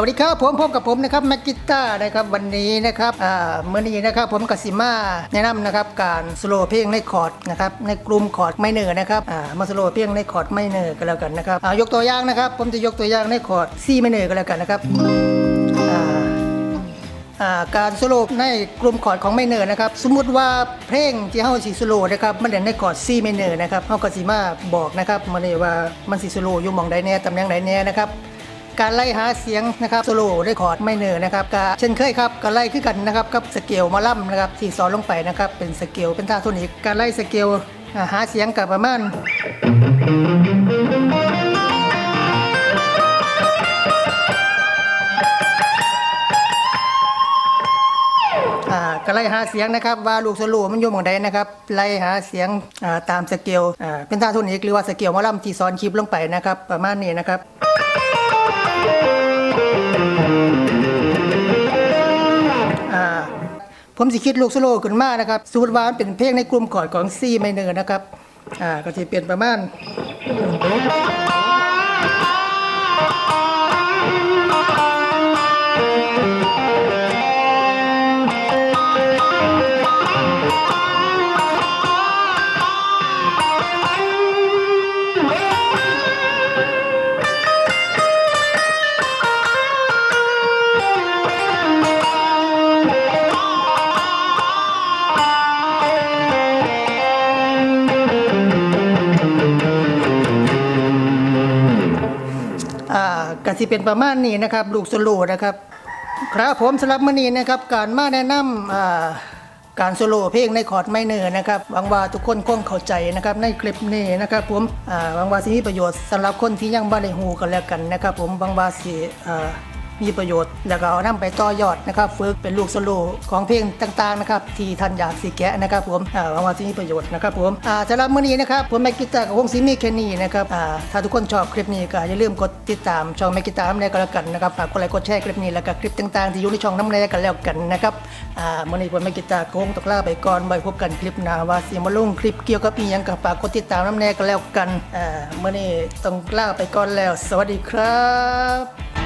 วัสดีครับผมพบกับผมนะครับแม็กกิต้านะครับวันนี้นะครับเมื่อนี้นะครับผมกัสิมาแนะนำนะครับการสโลว์เพลงในคอร์ดนะครับในกลุ่มคอร์ดไม่เนอร์นะครับมาสโลว์เพลงในคอร์ดไม่เนอร์ก็แล้วกันนะครับยกตัวอย่างนะครับผมจะยกตัวอย่างในคอร์ดซีไม่เนอร์ก็แล้วกันนะครับการสโลปในกลุ่มคอร์ดของไมเนอร์นะครับสมมุติว่าเพลงที่เฮาสิสโลนะครับมันเด่นในคอร์ด C ไมเนอร์นะครับเฮาก็สิมาบอกนะครับมาเลยว่ามันสิสโลอยู่มองใดแน่ตำแหน่งใดแน่นะครับ การไล่หาเสียงนะครับสโลในคอร์ดไม่เนอนะครับก็เช่นเคยครับการไล่คือกันนะครับกับสเกลมาล่ำนะครับที่สอนลงไปนะครับเป็นสเกลเป็นท่าโทนิกการไล่สเกลหาเสียงกับประมาณอ่าก็ไล่หาเสียงนะครับว่าลูกสลูมันอยู่หมองใดนะครับไล่หาเสียงตามสเกลเป็นท่าทุนอีกหรือว่าสเกลมอลำที่สอนคลิปลงไปนะครับประมาณนี้นะครับ ผมสิคิดลูกสโลขึ้นมานะครับสูตรวานเป็นเพลงในกลุ่มคอร์ดของซีไมเนอร์นะครับอ่าก็จะเปลี่ยนประมาณ อ่ากสิเป็นประมาณนี้นะครับ ลูกสโลนะครับ ครับผมสำหรับมื้อนี้นะครับ การมาแนะนำอ่าการโซโล่เพลงในคอร์ดไมเนอร์นะครับหวังว่าทุกคนคงเข้าใจนะครับในคลิปนี้นะครับผมอ่าหวังว่าสิมีประโยชน์สำหรับคนที่ยังบ้านในหูกันแล้วกันนะครับ ผมหวังว่าสิอ่า มีประโยชน์ แล้วก็เอานำไปต่อยอดนะครับฝึกเป็นลูกโซโล่ของเพลงต่างๆนะครับที่ท่านอยากสิแกะนะครับผมอ่าหวังว่าสิมีประโยชน์นะครับผมอ่าสำหรับมื้อนี้นะครับผมแม็กกิตากับวงซิมี่แค่นี้นะครับอ่าถ้าทุกคนชอบคลิปนี้ก็อย่าลืมกดติดตามช่องแม็กกิตาน้ำแน่ก็แล้วกันนะครับฝากกดไลค์กดแชร์คลิปนี้แล้วก็คลิปต่างๆที่อยู่ในช่องน้ำแน่กันแล้วกันนะครับอ่ามื้อนี้ผมแม็กกิตาคงตกลาไปก่อนไว้พบกันคลิปหน้าว่าสิมาลงคลิปเกี่ยวกับอีหยังก็ฝากกดติดตามน้ำแน่กันแล้วกันอ่ามื้อนี้ต้องลาไปก่อนแล้ว สวัสดีครับ